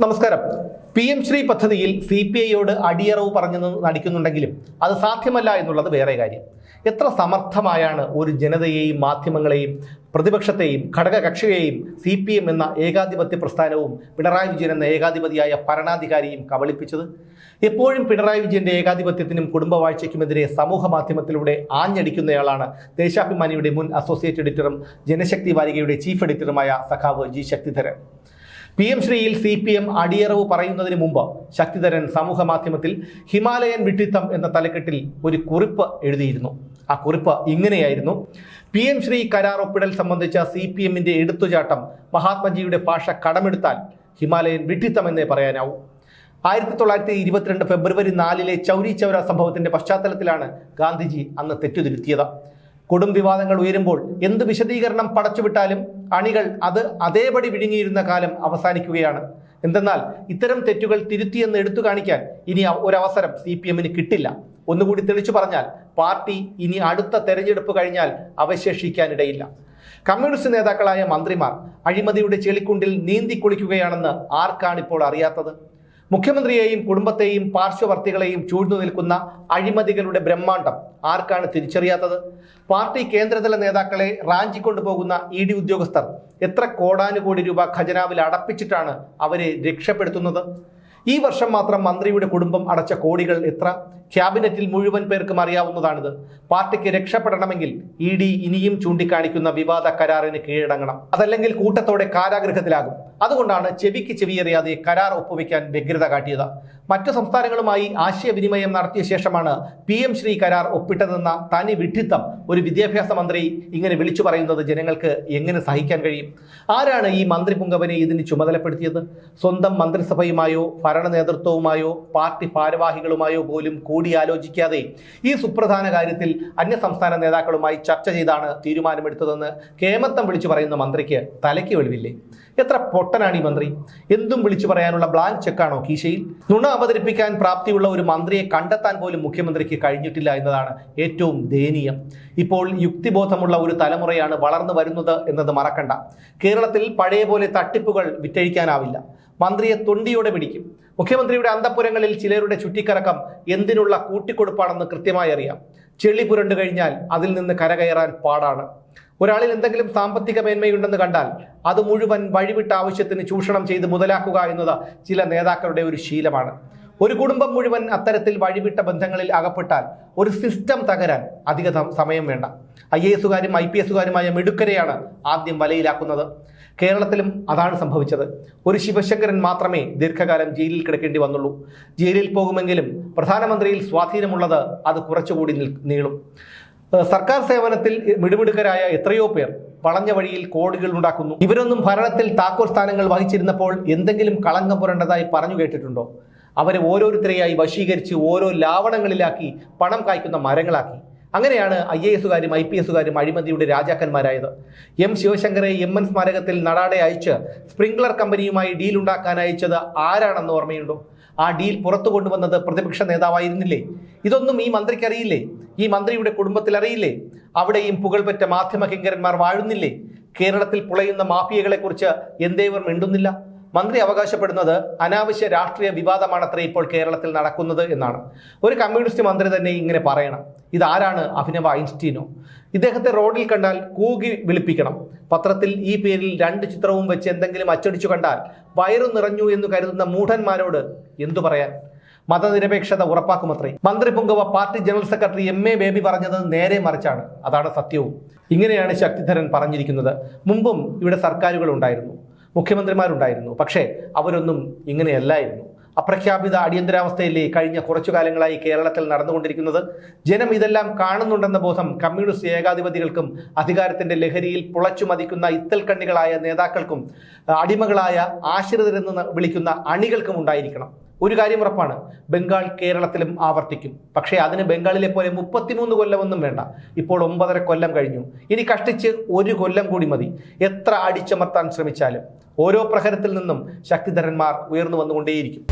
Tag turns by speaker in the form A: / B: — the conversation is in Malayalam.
A: നമസ്കാരം. പി എം ശ്രീ പദ്ധതിയിൽ സി പി ഐയോട് അടിയറവ് പറഞ്ഞു നടിക്കുന്നുണ്ടെങ്കിലും അത് സാധ്യമല്ല എന്നുള്ളത് വേറെ കാര്യം. എത്ര സമർത്ഥമായാണ് ഒരു ജനതയെയും മാധ്യമങ്ങളെയും പ്രതിപക്ഷത്തെയും ഘടകകക്ഷിയെയും സി പി എം എന്ന ഏകാധിപത്യ പ്രസ്ഥാനവും പിണറായി വിജയൻ എന്ന ഏകാധിപതിയായ ഭരണാധികാരിയും കബളിപ്പിച്ചത്? എപ്പോഴും പിണറായി വിജയന്റെ ഏകാധിപത്യത്തിനും കുടുംബവാഴ്ചയ്ക്കുമെതിരെ സമൂഹ മാധ്യമത്തിലൂടെ ആഞ്ഞടിക്കുന്നയാളാണ് ദേശാഭിമാനിയുടെ മുൻ അസോസിയേറ്റ് എഡിറ്ററും ജനശക്തി വാരികയുടെ ചീഫ് എഡിറ്ററുമായ സഖാവ് ജി ശക്തിധരൻ. പി എം ശ്രീയിൽ സി പി എം അടിയറവ് പറയുന്നതിന് മുമ്പ് ശക്തിധരൻ സമൂഹ മാധ്യമത്തിൽ ഹിമാലയൻ വിഡ്ഢിത്തം എന്ന തലക്കെട്ടിൽ ഒരു കുറിപ്പ് എഴുതിയിരുന്നു. ആ കുറിപ്പ് ഇങ്ങനെയായിരുന്നു. പി എം ശ്രീ കരാർ ഒപ്പിടൽ സംബന്ധിച്ച സി പി എമ്മിന്റെ എടുത്തുചാട്ടം മഹാത്മജിയുടെ ഭാഷ കടമെടുത്താൽ ഹിമാലയൻ വിഡ്ഢിത്തം എന്നേ പറയാനാവൂ. ആയിരത്തി തൊള്ളായിരത്തി ഇരുപത്തിരണ്ട് ഫെബ്രുവരി നാലിലെ ചൗരി ചൗര സംഭവത്തിന്റെ പശ്ചാത്തലത്തിലാണ് ഗാന്ധിജി അന്ന് തെറ്റുതിരുത്തിയത്. കൊടും വിവാദങ്ങൾ ഉയരുമ്പോൾ എന്ത് വിശദീകരണം പടച്ചുവിട്ടാലും അണികൾ അത് അതേപടി വിഴുങ്ങിയിരുന്ന കാലം അവസാനിക്കുകയാണ്. എന്തെന്നാൽ ഇത്തരം തെറ്റുകൾ തിരുത്തിയെന്ന് എടുത്തു കാണിക്കാൻ ഇനി ഒരവസരം സി പി എമ്മിന് കിട്ടില്ല. ഒന്നുകൂടി തെളിച്ചു പറഞ്ഞാൽ പാർട്ടി ഇനി അടുത്ത തെരഞ്ഞെടുപ്പ് കഴിഞ്ഞാൽ അവശേഷിക്കാനിടയില്ല. കമ്മ്യൂണിസ്റ്റ് നേതാക്കളായ മന്ത്രിമാർ അഴിമതിയുടെ ചെളിക്കുണ്ടിൽ നീന്തി കുളിക്കുകയാണെന്ന് ആർക്കാണിപ്പോൾ അറിയാത്തത്? മുഖ്യമന്ത്രിയെയും കുടുംബത്തെയും പാർശ്വവർത്തികളെയും ചൂഴ്ന്നു നിൽക്കുന്ന അഴിമതികളുടെ ബ്രഹ്മാണ്ടം ആർക്കാണ് തിരിച്ചറിയാത്തത്? പാർട്ടി കേന്ദ്രതല നേതാക്കളെ റാഞ്ചിക്കൊണ്ടുപോകുന്ന ഇ ഡി ഉദ്യോഗസ്ഥർ എത്ര കോടാനുകോടി രൂപ ഖജനാവിൽ അടപ്പിച്ചിട്ടാണ് അവരെ രക്ഷപ്പെടുത്തുന്നത്? ഈ വർഷം മാത്രം മന്ത്രിയുടെ കുടുംബം അടച്ച കോടികൾ എത്ര? ക്യാബിനറ്റിൽ മുഴുവൻ പേർക്കും അറിയാവുന്നതാണിത്. പാർട്ടിക്ക് രക്ഷപ്പെടണമെങ്കിൽ ഇ ഡി ഇനിയും ചൂണ്ടിക്കാണിക്കുന്ന വിവാദ കരാറിന് കീഴടങ്ങണം. അതല്ലെങ്കിൽ കൂട്ടത്തോടെ കാരാഗൃഹത്തിലാകും. അതുകൊണ്ടാണ് ചെവിക്ക് ചെവിയേറിയാതെ കരാർ ഒപ്പുവെക്കാൻ വ്യഗ്രത കാട്ടിയത്. മറ്റു സംസ്ഥാനങ്ങളുമായി ആശയവിനിമയം നടത്തിയ ശേഷമാണ് പി എം ശ്രീ കരാർ ഒപ്പിട്ടതെന്ന തനി വിഡ്ഢിത്തം ഒരു വിദ്യാഭ്യാസ മന്ത്രി ഇങ്ങനെ വിളിച്ചു പറയുന്നത് ജനങ്ങൾക്ക് എങ്ങനെ സഹിക്കാൻ കഴിയും? ആരാണ് ഈ മന്ത്രി പുങ്കവനെ ഇതിന് ചുമതലപ്പെടുത്തിയത്? സ്വന്തം മന്ത്രിസഭയുമായോ ഭരണ നേതൃത്വവുമായോ പാർട്ടി ഭാരവാഹികളുമായോ പോലും കൂടിയാലോചിക്കാതെ ഈ സുപ്രധാന കാര്യത്തിൽ അന്യസംസ്ഥാന നേതാക്കളുമായി ചർച്ച ചെയ്താണ് തീരുമാനമെടുത്തതെന്ന് കേമത്തം വിളിച്ചു പറയുന്ന മന്ത്രിക്ക് തലയ്ക്ക് വെളിവില്ലേ? എത്ര പൊട്ടനാണ് ഈ മന്ത്രി? എന്തും വിളിച്ചു പറയാനുള്ള ബ്ലാങ്ക് ചെക്കാണോ കീശയിൽ? നുണ അവതരിപ്പിക്കാൻ പ്രാപ്തിയുള്ള ഒരു മന്ത്രിയെ കണ്ടെത്താൻ പോലും മുഖ്യമന്ത്രിക്ക് കഴിഞ്ഞിട്ടില്ല എന്നതാണ് ഏറ്റവും ദയനീയം. ഇപ്പോൾ യുക്തിബോധമുള്ള ഒരു തലമുറയാണ് വളർന്നു വരുന്നത് എന്നത് മറക്കണ്ട. കേരളത്തിൽ പഴയ പോലെ തട്ടിപ്പുകൾ വിറ്റഴിക്കാനാവില്ല. മന്ത്രിയെ തൊണ്ടിയോടെ പിടിക്കും. മുഖ്യമന്ത്രിയുടെ അന്തപ്പുരങ്ങളിൽ ചിലരുടെ ചുറ്റിക്കറക്കം എന്തിനുള്ള കൂട്ടിക്കൊടുപ്പാണെന്ന് കൃത്യമായി അറിയാം. ചെളി പുരണ്ടു കഴിഞ്ഞാൽ അതിൽ നിന്ന് കരകയറാൻ പാടാണ്. ഒരാളിൽ എന്തെങ്കിലും സാമ്പത്തിക മേന്മയുണ്ടെന്ന് കണ്ടാൽ അത് മുഴുവൻ വഴിവിട്ട ആവശ്യത്തിന് ചൂഷണം ചെയ്ത് മുതലാക്കുക എന്നത് ചില നേതാക്കളുടെ ഒരു ശീലമാണ്. ഒരു കുടുംബം മുഴുവൻ അത്തരത്തിൽ വഴിവിട്ട ബന്ധങ്ങളിൽ അകപ്പെട്ടാൽ ഒരു സിസ്റ്റം തകരാൻ അധിക സമയം വേണ്ട. ഐ എ എസുകാരും ഐ പി എസുകാരുമായ മിടുക്കരെയാണ് ആദ്യം വലയിലാക്കുന്നത്. കേരളത്തിലും അതാണ് സംഭവിച്ചത്. ഒരു ശിവശങ്കരൻ മാത്രമേ ദീർഘകാലം ജയിലിൽ കിടക്കേണ്ടി വന്നുള്ളൂ. ജയിലിൽ പോകുമെങ്കിലും പ്രധാനമന്ത്രിയിൽ സ്വാധീനമുള്ളത് അത് കുറച്ചുകൂടി നീളും. സർക്കാർ സേവനത്തിൽ മിടുമിടുക്കരായ എത്രയോ പേർ വളഞ്ഞ വഴിയിൽ കോടികൾ ഉണ്ടാക്കുന്നു. ഇവരൊന്നും ഭരണത്തിൽ താക്കോൽ സ്ഥാനങ്ങൾ വഹിച്ചിരുന്നപ്പോൾ എന്തെങ്കിലും കളങ്കം പുരണ്ടതായി പറഞ്ഞു കേട്ടിട്ടുണ്ടോ? അവരെ ഓരോരുത്തരെയായി വശീകരിച്ച് ഓരോ ലാവണങ്ങളിലാക്കി പണം കായ്ക്കുന്ന മരങ്ങളാക്കി. അങ്ങനെയാണ് ഐ എ എസുകാരും ഐ പി എസുകാരും അഴിമതിയുടെ രാജാക്കന്മാരായത്. എം ശിവശങ്കറെ എം എൻ സ്മാരകത്തിൽ നടാടെ അയച്ച് സ്പ്രിംഗ്ലർ കമ്പനിയുമായി ഡീൽ ഉണ്ടാക്കാൻ അയച്ചത് ആരാണെന്ന് ഓർമ്മയുണ്ടോ? ആ ഡീൽ പുറത്തു കൊണ്ടുവന്നത് പ്രതിപക്ഷ നേതാവായിരുന്നില്ലേ? ഇതൊന്നും ഈ മന്ത്രിക്ക് അറിയില്ലേ ഈ മന്ത്രിയുടെ കുടുംബത്തിൽ അറിയില്ലേ? അവിടെയും പുകൾപെറ്റ മാധ്യമ കിങ്കരന്മാർ വാഴുന്നില്ലേ? കേരളത്തിൽ പുളയുന്ന മാഫിയകളെക്കുറിച്ച് എന്തേവർ മിണ്ടുന്നില്ല? മന്ത്രി അവകാശപ്പെടുന്നത് അനാവശ്യ രാഷ്ട്രീയ വിവാദമാണത്രേ ഇപ്പോൾ കേരളത്തിൽ നടക്കുന്നത് എന്നാണ്. ഒരു കമ്മ്യൂണിസ്റ്റ് മന്ത്രി തന്നെ ഇങ്ങനെ പറയണം. ഇതാരാണ് അഭിനവ ഐൻസ്റ്റീനോ? ഇദ്ദേഹത്തെ റോഡിൽ കണ്ടാൽ കൂകി വിളിപ്പിക്കണം. പത്രത്തിൽ ഈ പേരിൽ രണ്ട് ചിത്രവും വെച്ച് എന്തെങ്കിലും അച്ചടിച്ചു കണ്ടാൽ വയറു നിറഞ്ഞു എന്ന് കരുതുന്ന മൂഢന്മാരോട് എന്തു പറയാൻ? മതനിരപേക്ഷത ഉറപ്പാക്കുമത്രേ. മന്ത്രി പുങ്കവ party general secretary M A Baby പറഞ്ഞത് നേരെ മറിച്ചാണ്. അതാണ് സത്യവും. ഇങ്ങനെയാണ് ശക്തിധരൻ പറഞ്ഞിരിക്കുന്നത്. മുമ്പും ഇവിടെ സർക്കാരുകൾ ഉണ്ടായിരുന്നു മുഖ്യമന്ത്രിമാരുണ്ടായിരുന്നു. പക്ഷേ അവരൊന്നും ഇങ്ങനെയല്ലായിരുന്നു. അപ്രഖ്യാപിത അടിയന്തരാവസ്ഥയിലെ കഴിഞ്ഞ കുറച്ചു കാലങ്ങളായി കേരളത്തിൽ നടന്നുകൊണ്ടിരിക്കുന്നത് ജനം ഇതെല്ലാം കാണുന്നുണ്ടെന്ന ബോധം കമ്മ്യൂണിസ്റ്റ് ഏകാധിപതികൾക്കും അധികാരത്തിന്റെ ലഹരിയിൽ പുളച്ചു മതിക്കുന്ന ഇത്തൽക്കണ്ണികളായ നേതാക്കൾക്കും അടിമകളായ ആശ്രിതരെന്ന് വിളിക്കുന്ന അണികൾക്കും ഉണ്ടായിരിക്കണം. ഒരു കാര്യം ഉറപ്പാണ്. ബംഗാൾ കേരളത്തിലും ആവർത്തിക്കും. പക്ഷേ അതിന് ബംഗാളിലെ പോലെ മുപ്പത്തിമൂന്ന് കൊല്ലമൊന്നും വേണ്ട. ഇപ്പോൾ ഒമ്പതര കൊല്ലം കഴിഞ്ഞു. ഇനി കഷ്ടിച്ച് ഒരു കൊല്ലം കൂടി മതി. എത്ര അടിച്ചമർത്താൻ ശ്രമിച്ചാലും ഓരോ പ്രഹരത്തിൽ നിന്നും ശക്തിധരന്മാർ ഉയർന്നു വന്നുകൊണ്ടേയിരിക്കും.